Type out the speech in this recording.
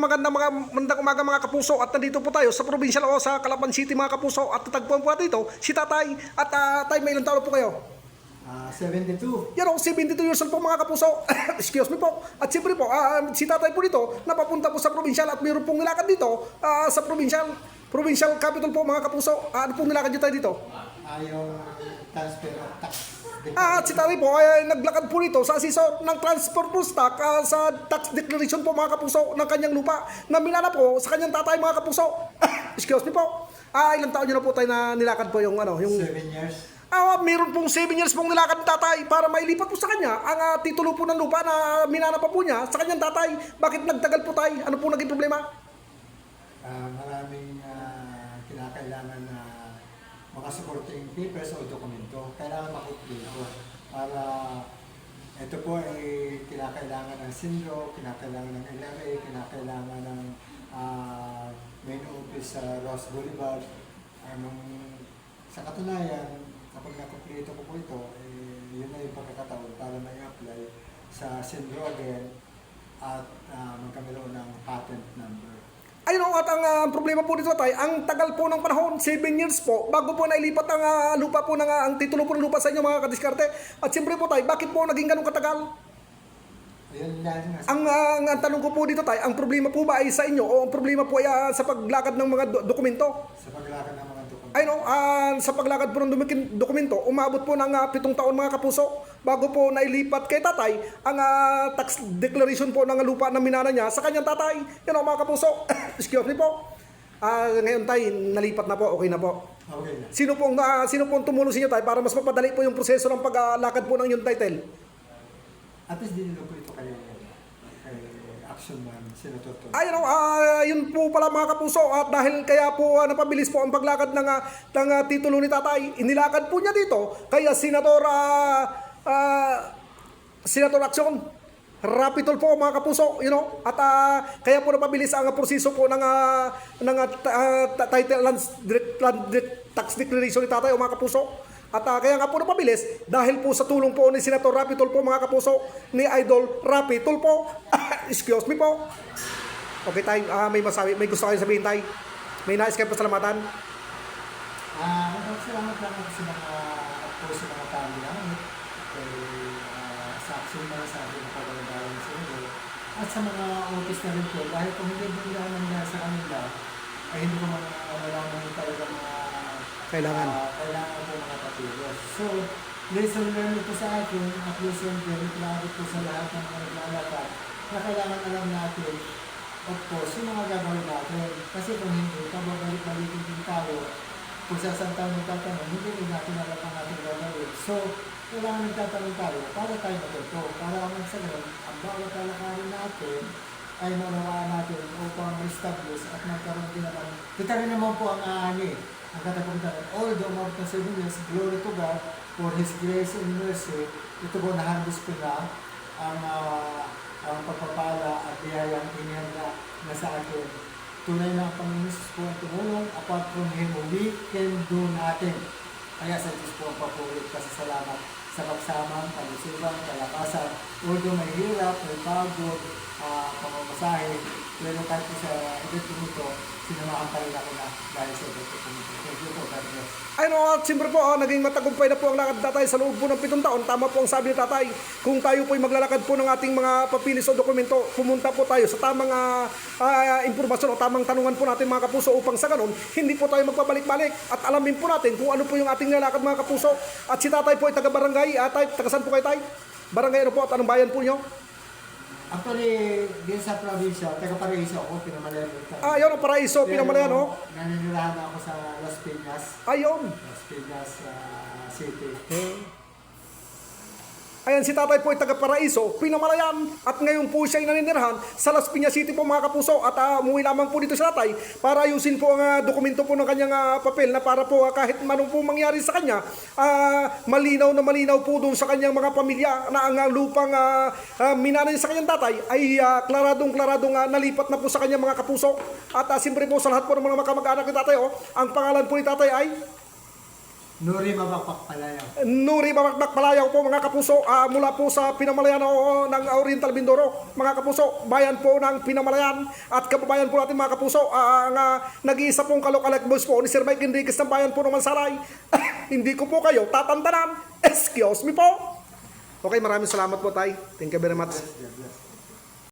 Magandang mga magandang umaga mga kapuso at nandito po tayo sa provincial o sa Calapan City mga kapuso at tatagpuan po natin dito si Tatay at ah, Tay may ilang taon po kayo? Ah, 72. Yan o, 72 years old po mga kapuso. Excuse me po. At siyempre po, ah, si tatay po dito, napapunta po sa provincial at mayroon pong nilakad dito ah, sa provincial, provincial capital po mga kapuso. Ah, ano pong nilakad niyo tayo dito? Yung transfer of tax. Ah, at si tatay po ay naglakad po dito sa asesor ng transfer po stock ah, sa tax declaration po mga kapuso ng kanyang lupa na minana po sa kanyang tatay mga kapuso. Excuse me po. Ah, ilang taon niyo na po tayo na nilakad po yung ano, yung 7 years. Ah, meron pong 7 years pong nilakad ng tatay para mailipat po sa kanya ang ah, titulo po ng lupa na minana pa po niya sa kanyang tatay. Bakit nagtagal po tayo? Ano po naging problema? Ah, maraming ah, kinakailangan na mga supporting papers o dokumento. Kailangan makumpleto para ito po ay kinakailangan ng Sindro, kinakailangan ng LRA, kinakailangan ng ah, main office sa Ross Boulevard. Anong, sa katunayan, kapag nakumpleto ko po ito, eh, yun na yung pagkakataon para may apply sa Sindro again at uh, magkakaroon ng patent number. Ayun at ang ah, problema po dito tayo, ang tagal po ng panahon, 7 years po, bago po nailipat ang ah, lupa po ng, ah, ang titulo po ng lupa sa inyo mga kadiskarte. At siyempre po tayo, bakit po naging ganun katagal? Ang, ah, ang, ang tanong ko po dito tayo, ang problema po ba ay sa inyo o ang problema po ay ah, sa paglakad ng mga do- dokumento? sa paglakad. Ay no, ah, sa paglakad po ng dokumento, umabot po ng ah, pitong taon mga kapuso bago po nailipat kay tatay ang ah, tax declaration po ng lupa na minana niya sa kanyang tatay. Yan o mga kapuso. Excuse me po. Ah, ngayon tay, nalipat na po, okay na po. Okay na. Sino pong, ah, sino pong tumulong sa inyo tay para mas mapadali po yung proseso ng paglakad po ng yung title? At least dinilo ko ito kay, kay Senator Tony. Ayun o, ah, yun po pala mga kapuso at dahil kaya po ah, napabilis po ang paglakad ng, ah, ng ah, titulo ni tatay, inilakad po niya dito kaya Senator ah, ah, Senator Action Rapitol po mga kapuso, you know, at ah, kaya po napabilis ang proseso po ng, ah, ng ta- title land, land tax declaration ni tatay o mga kapuso. At ah, kaya nga po napabilis dahil po sa tulong po ni Senator Rapitol po mga kapuso ni Idol Rapitol po. Excuse me po. Okay tayo, ah, may masabi, may gusto kayo sabihin tayo. May nais kayo pasalamatan. Ah, salamat lang ako sa mga po sa mga tao namin. Kay ah, sa Action Man, sa ating pagkakagalan sa inyo. At sa mga office na rin po, dahil kung hindi din naman na sa kanila, ay hindi ko mga malaman talaga mga Kailangan. Ah, kailangan po mga papilos. So, lesson learned po sa akin at lesson natin po sa lahat ng mga naglalakad na kailangan alam natin of course, yung mga gagawin natin. Kasi kung hindi, pababalik-balikin din tayo kung sa saan tayo nagtatanong, hindi rin natin alam ang ating gagawin. So, kailangan nagtatanong tayo para tayo matuto. Para ang sa ganun, ang bawat lalakarin natin ay manawaan natin upang ma-establish at magkaroon din naman. Kita rin naman po ang aani ang katapunan. All the amount of glory to God for His grace and mercy. Ito po nahandis ko na ang ah, ang pagpapala at biyayang inihanda na sa akin. Tunay na ang Panginoon po ang tumulong. Apart from Him, we can do nothing. Kaya sa Diyos po ang papulit kasi salamat sa pagsamang, kalusugan, kalakasan. Although may hirap, may pagod, uh, pamamasahe, pero kahit sa edad nito, sinamahan pa ako na sa nito. Thank po, God bless. Ay no, at siyempre po, ah, naging matagumpay na po ang lakad tatay sa loob po ng pitong taon. Tama po ang sabi ni tatay. Kung tayo po ay maglalakad po ng ating mga papilis o dokumento, pumunta po tayo sa tamang ah, ah, impormasyon o tamang tanungan po natin mga kapuso upang sa ganun, hindi po tayo magpabalik-balik at alamin po natin kung ano po yung ating nilalakad mga kapuso. At si tatay po ay taga-barangay. At tay, taga saan po kayo tay? Barangay ano po at anong bayan po nyo? Actually, din sa probinsya, taga-Paraiso ako, pinamalayan ko. Ah, yun, ang Paraiso, Pinamalayan, oh. Naninirahan ako sa Las Piñas, Ayun. Las Piñas ah, City. Ayan, si tatay po ay taga Paraiso, Pinamalayan, at ngayon po siya ay naninirahan sa Las Piñas City po mga kapuso at uh, umuwi lamang po dito sa tatay para ayusin po ang ah, dokumento po ng kanyang ah, papel na para po ah, kahit manong po mangyari sa kanya, ah, malinaw na malinaw po doon sa kanyang mga pamilya na ang ah, lupang uh, minana niya sa kanyang tatay ay ah, klaradong klaradong ah, nalipat na po sa kanyang mga kapuso. At uh, siyempre po sa lahat po ng mga kamag-anak ni tatay, oh, ang pangalan po ni tatay ay Nuri Mabakpak Palayaw. Nuri Bamakbak Palayaw po mga kapuso ah, mula po sa Pinamalayan o, ng Oriental Mindoro. Mga kapuso bayan po ng Pinamalayan. At kababayan po natin mga kapuso ah, ang ah, nag-iisa pong kalokalek boys po ni Sir Mike Enriquez ng bayan po ng Mansaray. Hindi ko po kayo tatantanan. Excuse me po. Okay maraming salamat po tay. Thank you very much. God bless.